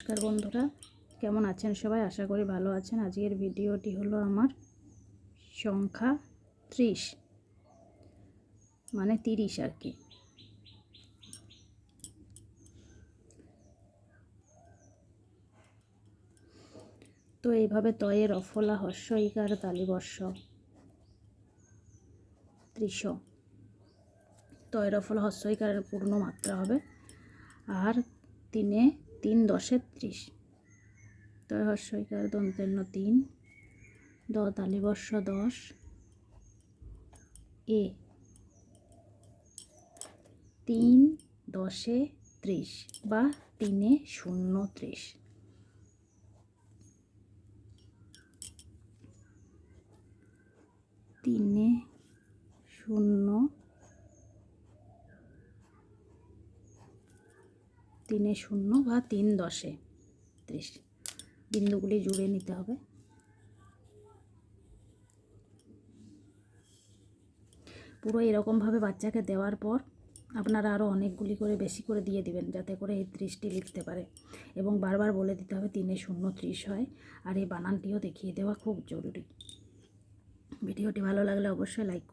নমস্কার বন্ধুরা, কেমন আছেন সবাই? আশা করি ভালো আছেন। আজকের ভিডিওটি হলো আমার সংখ্যা ত্রিশ মানে তিরিশ আর কি। তো এইভাবে তয়ের অফলা হর্ষ, ইকার তালিবর্ষ ত্রিশ। তয়ের অফলা হর্ষ, ইকারের পূর্ণ মাত্রা হবে। আর তিনে তিন দশে ত্রিশ। তয় হর্ষইকার দন্তেন্য তিন। দ তালিবর্ষ দশ। এ তিন দশে ত্রিশ বা তিনে শূন্য ত্রিশ। তিনে শূন্য তিনে শূন্য বা তিন দশে। ত্রিশ। বিন্দুগুলি জুড়ে নিতে হবে। পুরো এরকমভাবে বাচ্চাকে দেওয়ার পর আপনারা আরও অনেকগুলি করে বেশি করে দিয়ে দিবেন যাতে করে এই ত্রিশটি লিখতে পারে। এবং বারবার বলে দিতে হবে তিনে শূন্য ত্রিশ হয়। আর এই বানানটিও দেখিয়ে দেওয়া খুব জরুরি। ভিডিওটি ভালো লাগলে অবশ্যই লাইক করুন।